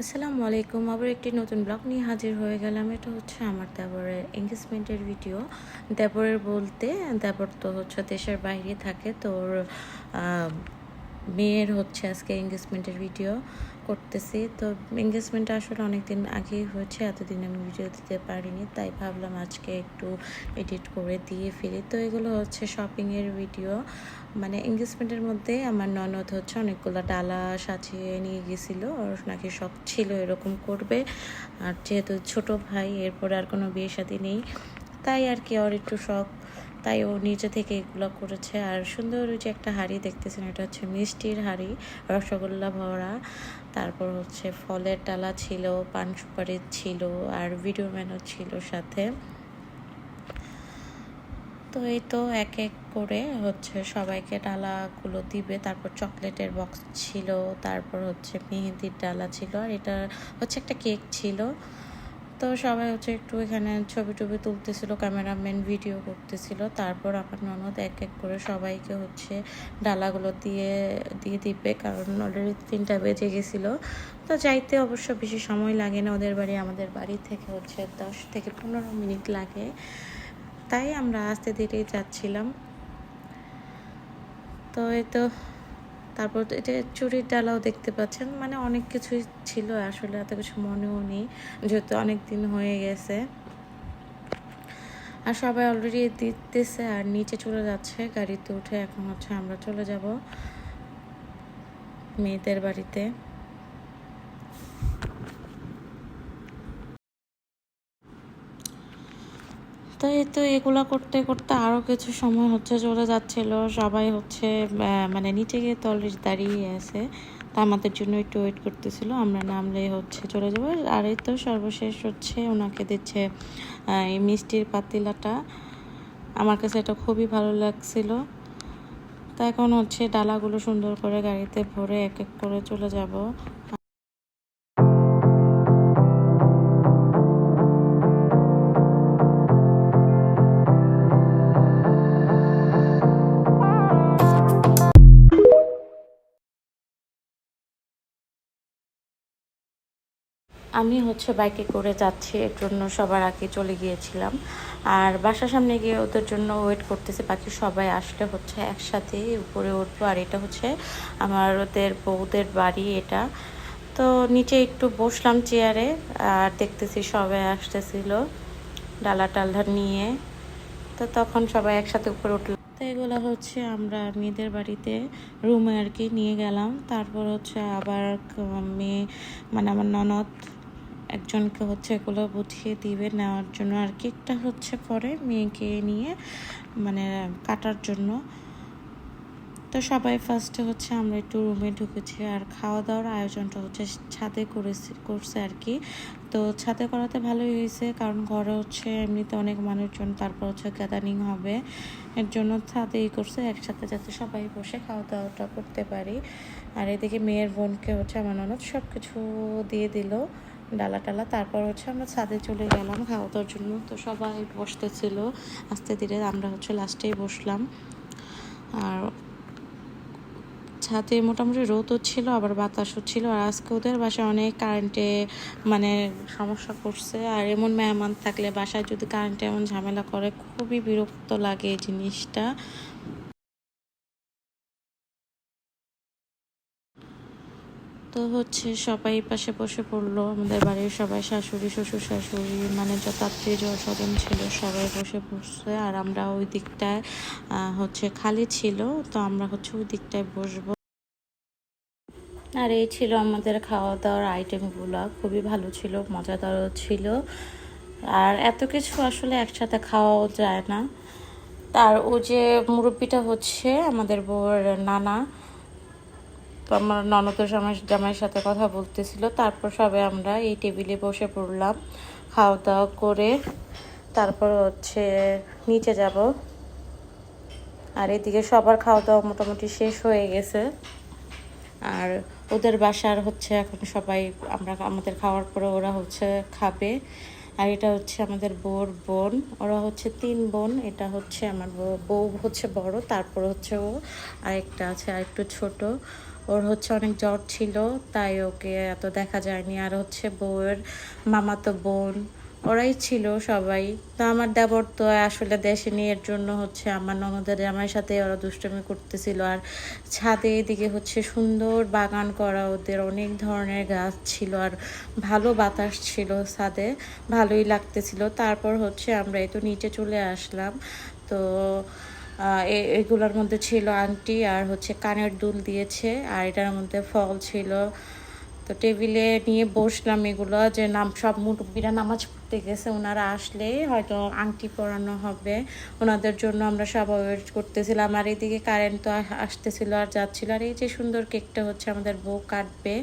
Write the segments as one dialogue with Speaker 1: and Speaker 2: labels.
Speaker 1: আসসালামু আলাইকুম, আবার একটি নতুন ব্লগ নিয়ে হাজির হয়ে গেলাম। এটা হচ্ছে আমার দেবরের এঙ্গেজমেন্টের ভিডিও দেবরের বলতে, দেবর তো হচ্ছে দেশের বাইরে থাকে, তোর মেয়ের হচ্ছে আজকে এঙ্গেজমেন্টের ভিডিও করতেছি। তো এঙ্গেজমেন্ট আসলে অনেক দিন আগেই হয়েছে, এতদিন আমি ভিডিও দিতে পারিনি, তাই ভাবলাম আজকে একটু এডিট করে দিয়ে ফেলি। তো এগুলো হচ্ছে শপিংয়ের ভিডিও মানে এঙ্গেজমেন্টের মধ্যে আমার ননদ হচ্ছে অনেকগুলো ডালা সাজিয়ে নিয়ে গেছিল, ওর নাকি শখ ছিল এরকম করবে। আর যেহেতু ছোট ভাই, এরপরে আর কোনো বিয়ে শাদী নেই, তাই আর কি ওর একটু শখ তাই ও নিজে থেকে এগুলো করেছে। আর সুন্দর ওই যে একটা হাড়ি দেখতেছেন, এটা হচ্ছে মিষ্টির হাড়ি, রসগোল্লা ভরা। তারপর হচ্ছে ফলের ডালা ছিল, পান সুপারির ছিল, আর ভিডিও ম্যানও ছিল সাথে। তো এই তো এক এক করে হচ্ছে সবাইকে ডালাগুলো দিবে। তারপর চকলেটের বক্স ছিল, তারপর হচ্ছে মেহেদির ডালা ছিল, আর এটা হচ্ছে একটা কেক ছিল। তো সবাই হচ্ছে একটু এখানে ছবি টবি তুলতেছিল ক্যামেরাম্যান ভিডিও করতেছিল। তারপর আমার ননদ এক এক করে সবাইকে হচ্ছে ডালাগুলো দিয়ে দিয়ে দিবে, কারণ অলরেডি তিনটা বেজে গেছিল। তো যাইতে অবশ্য বেশি সময় লাগে না, ওদের বাড়ি, আমাদের বাড়ি থেকে হচ্ছে দশ থেকে পনেরো মিনিট লাগে। তাই আমরা আস্তে ধীরেই যাচ্ছিলাম। তো এই তো তারপর এটা চুরির ডালাও দেখতে পাচ্ছেন। মানে অনেক কিছুই ছিল, আসলে এত কিছু মনেও নেই, যেহেতু অনেক দিন হয়ে গেছে। আর সবাই অলরেডি দিতেছে, আর নিচে চলে যাচ্ছে, গাড়িতে উঠে এখন হচ্ছে আমরা চলে যাব মেয়েদের বাড়িতে। তো তো এগুলো করতে করতে আরও কিছু সময় হচ্ছে, চলে যাচ্ছিল। সবাই হচ্ছে মানে নিচে গিয়ে তো দাঁড়িয়ে আছে। তা আমাদের জন্য একটু ওয়েট করতেছিল। আমরা নামলে হচ্ছে চলে যাব। আর এই তো সর্বশেষ হচ্ছে, ওনাকে দিচ্ছে এই মিষ্টির পাতিলাটা। আমার কাছে এটা খুবই ভালো লাগছিল। তা এখন হচ্ছে ডালাগুলো সুন্দর করে গাড়িতে ভরে এক এক করে চলে যাব। আমি হচ্ছে বাইকে করে যাচ্ছি, এর জন্য সবার আগে চলে গিয়েছিলাম। আর বাসার সামনে গিয়ে ওদের জন্য ওয়েট করতেছে, বাকি সবাই আসলে হচ্ছে একসাথে উপরে উঠবো। আর এটা হচ্ছে আমার ওদের বউদের বাড়ি এটা। তো নিচে একটু বসলাম চেয়ারে আর দেখতেছি সবাই আসতেছিল ডালা টালা নিয়ে। তো তখন সবাই একসাথে উপরে উঠলাম তো এগুলো হচ্ছে আমরা মেয়েদের বাড়িতে রুমে আর কি নিয়ে গেলাম। তারপর হচ্ছে আবার মেয়ে মানে আমার ননদ একজনকে হচ্ছে এগুলো বুঝিয়ে দিবে, নেওয়ার জন্য। আর কেকটা হচ্ছে পরে মেয়েকে নিয়ে মানে কাটার জন্য। তো সবাই ফার্স্টে হচ্ছে আমরা একটু রুমে ঢুকেছি আর খাওয়া দাওয়ার আয়োজনটা হচ্ছে ছাদে করেছি, করছে আর কি। তো ছাদে করাতে ভালোই হয়েছে, কারণ ঘরে হচ্ছে এমনিতে অনেক মানুষজন, তারপর হচ্ছে গ্যাদারিং হবে। এর জন্য ছাদেই করছে, একসাথে যাতে সবাই বসে খাওয়া দাওয়াটা করতে পারি। আর এদিকে মেয়ের বোনকে হচ্ছে আমার ননদ সব কিছু দিয়ে দিল। ডালা টালা তারপর হচ্ছে আমরা ছাদে চলে গেলাম। খাওয়া দাওয়ার জন্য তো সবাই বসতেছিল। আস্তে ধীরে আমরা হচ্ছে লাস্টেই বসলাম। আর ছাদে মোটামুটি রোদও ছিল, আবার বাতাসও ছিল। আর আজকে ওদের বাসায় অনেক কারেন্টে মানে সমস্যা করছে আর এমন মেহমান থাকলে বাসায় যদি কারেন্টে এমন ঝামেলা করে, খুবই বিরক্ত লাগে এই জিনিসটা। তো হচ্ছে সবাই পাশে বসে পড়ল। আমাদের বাড়ির সবাই শাশুড়ি, শ্বশুর শাশুড়ি মানে যত আত্মীয় স্বজন ছিল সবাই বসে পড়ছে। আর আমরা ওই দিকটায় হচ্ছে খালি ছিল, তো আমরা হচ্ছে ওই দিকটায় বসবো। আর এই ছিল আমাদের খাওয়া দাওয়ার আইটেমগুলো খুবই ভালো ছিল, মজাদারও ছিল। আর এত কিছু আসলে একসাথে খাওয়াও যায় না। তার ও যে মুরব্বিটা হচ্ছে আমাদের বউর নানা তো আমার ননদ জামাই জামাইয়ের সাথে কথা বলতেছিল। তারপর সবাই আমরা এই টেবিলে বসে পড়লাম। খাওয়া দাওয়া করে তারপর হচ্ছে নিচে যাব। আর এদিকে সবার খাওয়া দাওয়া মোটামুটি শেষ হয়ে গেছে। আর ওদের বাসার হচ্ছে এখন সবাই আমরা আমাদের খাওয়ার পরে ওরা হচ্ছে খাবে। আর এটা হচ্ছে আমাদের বউর বোন। ওরা হচ্ছে তিন বোন। এটা হচ্ছে আমার বউ হচ্ছে বড়, তারপর হচ্ছে ও আরেকটা আছে আর একটু ছোট। ওর হচ্ছে অনেক জ্বর ছিল, তাই ওকে এত দেখা যায়নি। আর হচ্ছে বউয়ের মামাতো বোন, ওরাই ছিল সবাই। তো আমার দেবর তো আসলে দেশে নিয়ে এর জন্য হচ্ছে আমার ননদের আমার সাথে ওরা দুষ্টমি করতেছিল। আর ছাদে এদিকে হচ্ছে সুন্দর বাগান করা, ওদের অনেক ধরনের গাছ ছিল আর ভালো বাতাস ছিল ছাদে, ভালোই লাগতেছিল। তারপর হচ্ছে আমরা এই তো নিচে চলে আসলাম। তো এগুলোর মধ্যে ছিল আংটি আর হচ্ছে কানের দুল দিয়েছে, আর এটার মধ্যে ফল ছিল। তো টেবিলে নিয়ে বসলাম এগুলো, যে নাম সব মুরব্বীরা নামাজ পড়তে গেছে, ওনারা আসলে হয়তো আংটি পরানো হবে। ওনাদের জন্য আমরা সবাই ওয়েট করতেছিলাম, আর এদিকে কারেন্ট তো আসতেছিল আর যাচ্ছিল, আর এই যে সুন্দর কেকটা হচ্ছে আমাদের বউ কাটবে।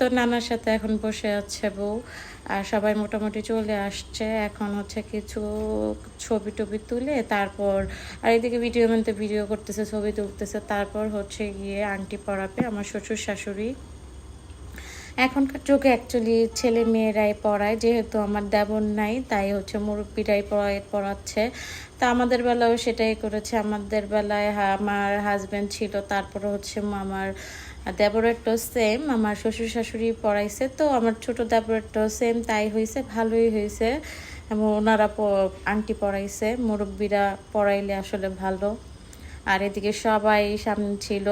Speaker 1: তো নানার সাথে এখন বসে আছে বউ, আর সবাই মোটামুটি চলে আসছে। এখন হচ্ছে কিছু ছবি টবি তুলে তারপর, আর এদিকে ভিডিও মধ্যে ভিডিও করতেছে, ছবি তুলতেছে। তারপর হচ্ছে গিয়ে আংটি পরাবে আমার শ্বশুর শাশুড়ি। এখনকার যুগে অ্যাকচুয়ালি ছেলে মেয়েরাই পড়ায় যেহেতু আমার দেবর নাই, তাই হচ্ছে মুরব্বীরাই পড়ায় পড়াচ্ছে তা আমাদের বেলাও সেটাই করেছে। আমাদের বেলায় আমার হাজব্যান্ড ছিল, তারপরে হচ্ছে আমার দেবরেরটাও সেম আমার শ্বশুর শাশুড়ি পড়াইছে, তো আমার ছোট দেবরেরটাও সেম তাই হয়েছে ভালোই হয়েছে এবং ওনারা আংটি পড়াইছে, মুরব্বীরা পড়াইলে আসলে ভালো। আর এদিকে সবাই সামনে ছিল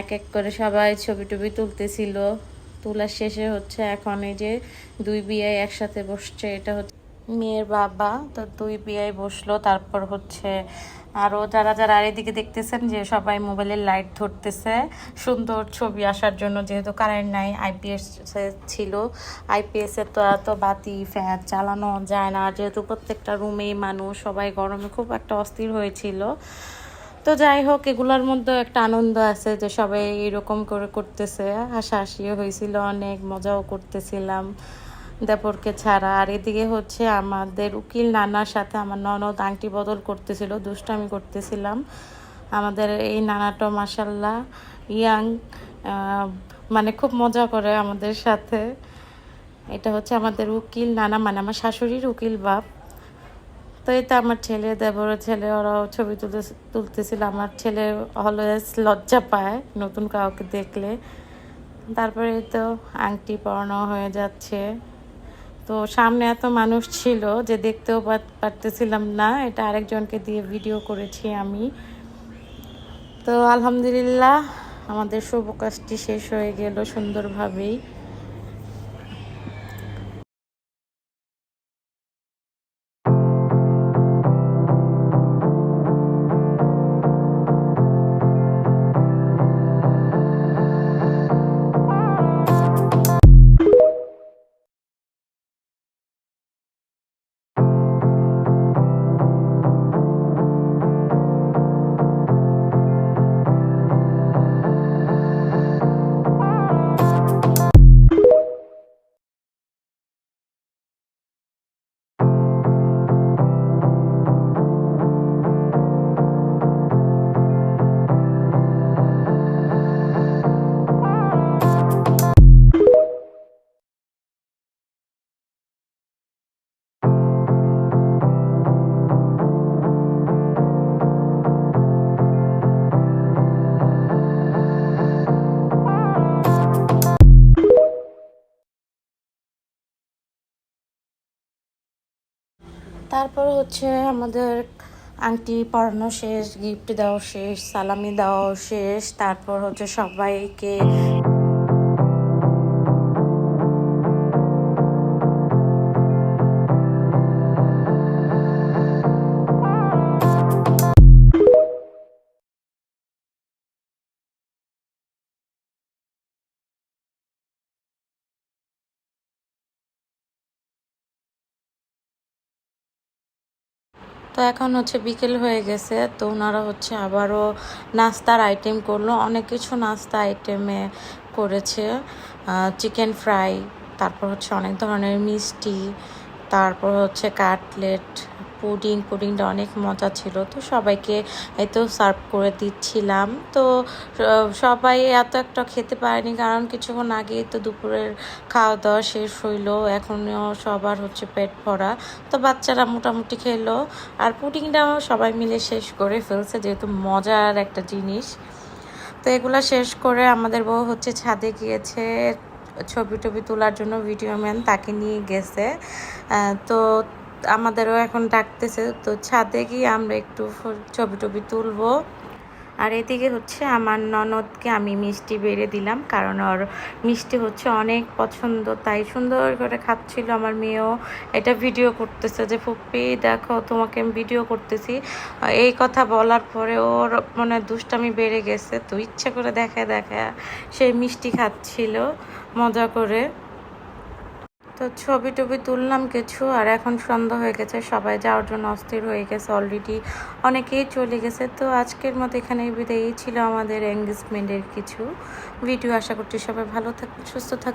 Speaker 1: এক এক করে সবাই ছবি টবি তুলতেছিল। তোলার শেষে হচ্ছে এখন এই যে দুই বিয়ে একসাথে বসছে, এটা হচ্ছে মেয়ের বাবা, তো দুই বিয়ে বসল। তারপর হচ্ছে আরও যারা যারা আর এদিকে দেখতেছেন যে সবাই মোবাইলের লাইট ধরতেছে, সুন্দর ছবি আসার জন্য যেহেতু কারেন্ট নাই আইপিএস ছিল। আইপিএস তো এত বাতি, ফ্যান চালানো যায় না। যেহেতু প্রত্যেকটা রুমেই মানুষ, সবাই গরমে খুব একটা অস্থির হয়েছিল। তো যাই হোক, এগুলোর মধ্যে একটা আনন্দ আছে যে সবাই এরকম করে করতেছে। হাসাহাসিও হয়েছিল অনেক, মজাও করতেছিলাম। দেবরকে ছাড়া। আর এদিকে হচ্ছে আমাদের উকিল নানার সাথে আমার ননদ আংটি বদল করতেছিল, দুষ্টামি করতেছিলাম। আমাদের এই নানাটা মাসাল্লাহ ইয়াং মানে খুব মজা করে আমাদের সাথে। এটা হচ্ছে আমাদের উকিল নানা মানে আমার শাশুড়ির উকিল বাপ। তো তো আমার ছেলে, দেবরের ছেলে, ওরাও ছবি তুলতে তুলতেছিল। আমার ছেলে অলওয়েজ লজ্জা পায় নতুন কাউকে দেখলে। তারপরে তো আংটি পরানো হয়ে যাচ্ছে। তো সামনে এত মানুষ ছিল যে দেখতেও পারতেছিলাম না। এটা আরেকজনকে দিয়ে ভিডিও করেছি আমি। তো আলহামদুলিল্লাহ, আমাদের শুভ কাজটি শেষ হয়ে গেল সুন্দরভাবেই। তারপর হচ্ছে আমাদের আংটি পরানো শেষ গিফট দেওয়া শেষ, সালামি দেওয়া শেষ, তারপর হচ্ছে সবাইকে তো এখন হচ্ছে বিকেল হয়ে গেছে, তো ওনারা হচ্ছে আবারও নাস্তার আইটেম করল। অনেক কিছু নাস্তা আইটেমে করেছে চিকেন ফ্রাই তারপর হচ্ছে অনেক ধরনের মিষ্টি, তারপর হচ্ছে কাটলেট পুডিং, পুডিংটা অনেক মজা ছিল। তো সবাইকে তো সার্ভ করে দিচ্ছিলাম। তো সবাই এত একটা খেতে পারেনি কারণ কিছুক্ষণ আগেই তো দুপুরের খাওয়া দাওয়া শেষ হইল। এখনও সবার হচ্ছে পেট ভরা। তো বাচ্চারা মোটামুটি খেলো। আর পুডিংটাও সবাই মিলে শেষ করে ফেলছে যেহেতু মজার একটা জিনিস। তো এগুলো শেষ করে আমাদের বউ হচ্ছে ছাদে গিয়েছে। ছবি টবি তোলার জন্য ভিডিও ম্যান তাকে নিয়ে গেছে। তো আমাদেরও এখন ডাকতেছে, তো ছাদে গিয়ে আমরা একটু ছবি টবি তুলবো। আর এদিকে হচ্ছে আমার ননদকে আমি মিষ্টি বেড়ে দিলাম, কারণ ওর মিষ্টি হচ্ছে অনেক পছন্দ, তাই সুন্দর করে খাচ্ছিল আমার মেয়েও। এটা ভিডিও করতেছে যে, ফুপ্পি, দেখো, তোমাকে আমি ভিডিও করতেছি। এই কথা বলার পরে ওর মানে দুষ্টামি বেড়ে গেছে, তো ইচ্ছা করে দেখা দেখা সেই মিষ্টি খাচ্ছিল, মজা করে। তো ছবি টবি তুললাম কিছু, আর এখন সন্ধ্যা হয়ে গেছে, সবাই যাওয়ার জন্য অস্থির হয়ে গেছে অলরেডি অনেকেই চলে গেছে। তো আজকের মতো এখানে বিদায়ই ছিল আমাদের এঙ্গেজমেন্টের কিছু। ভিডিও আশা করছি সবাই ভালো থাকবে সুস্থ থাকুন